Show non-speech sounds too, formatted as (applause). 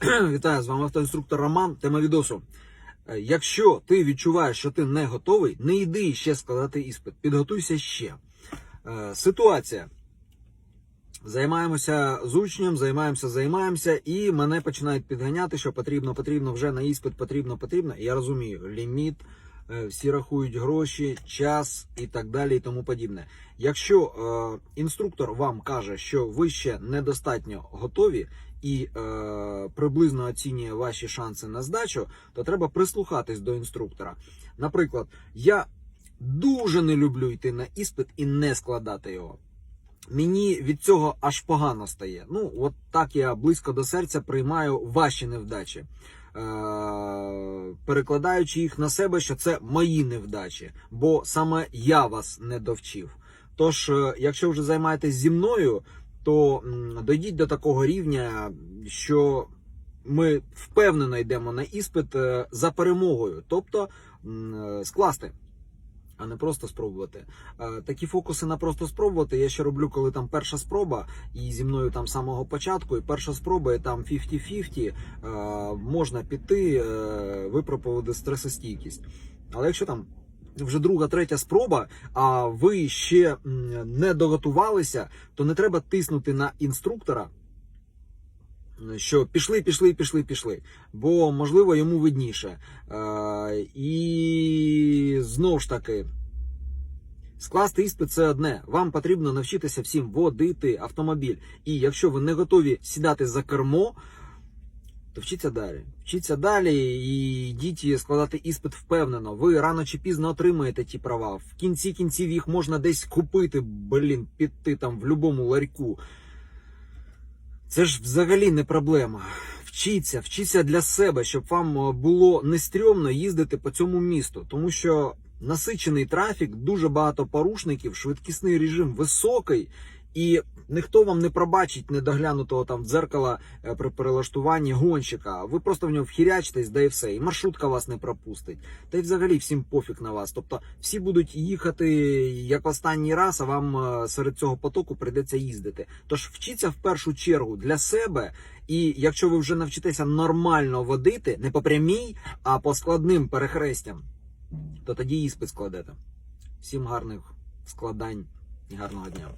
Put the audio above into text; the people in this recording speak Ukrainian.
(clears throat) Вітаю з вами автоінструктор Роман. Тема відосу. Е, Якщо ти відчуваєш, що ти не готовий, не йди ще складати іспит. Підготуйся ще. Е, Ситуація. Займаємося з учнем, займаємося, займаємося, і мене починають підганяти, що потрібно, потрібно вже на іспит, потрібно, потрібно. Я розумію, ліміт, е, всі рахують гроші, час і так далі, і тому подібне. Якщо е, інструктор вам каже, що ви ще недостатньо готові і е, приблизно оцінює ваші шанси на здачу, то треба прислухатись до інструктора. Наприклад, я дуже не люблю йти на іспит і не складати його. Мені від цього аж погано стає. Ну, от так я близько до серця приймаю ваші невдачі, е- перекладаючи їх на себе, що це мої невдачі, бо саме я вас не довчив. Тож, е, якщо вже займаєтесь зі мною, то м, дойдіть до такого рівня, що ми впевнено йдемо на іспит е, за перемогою, тобто е, скласти. А не просто спробувати. Е, Такі фокуси на просто спробувати. Я ще роблю, коли там перша спроба, і зі мною там з самого початку, і перша спроба, і там 50-50, е, можна піти, випробувати стресостійкість. Але якщо там вже друга, третя спроба, а ви ще не доготувалися, то не треба тиснути на інструктора. Що пішли, пішли, пішли, пішли, бо можливо йому видніше. Е, і знову ж таки, скласти іспит це одне. Вам потрібно навчитися всім водити автомобіль. І якщо ви не готові сідати за кермо, то вчіться далі. Вчіться далі і йдіть складати іспит впевнено. Ви рано чи пізно отримаєте ті права. В кінці кінців їх можна десь купити, блін, піти там в будь-якому ларьку. Це ж взагалі не проблема. Вчіться, вчіться для себе, щоб вам е, було не стрьомно їздити по цьому місту, тому що насичений трафік, дуже багато порушників, швидкісний режим високий, і ніхто вам не пробачить недоглянутого там в дзеркала е, при перелаштуванні гонщика. Ви просто в нього вхірячитесь, да і все. І маршрутка вас не пропустить. Та й взагалі всім пофіг на вас. Тобто всі будуть їхати як останній раз, а вам е, серед цього потоку прийдеться їздити. Тож вчіться в першу чергу для себе. І якщо ви вже навчитеся нормально водити, не по прямій, а по складним перехрестям, то тоді іспит складете. Всім гарних складань і гарного дня.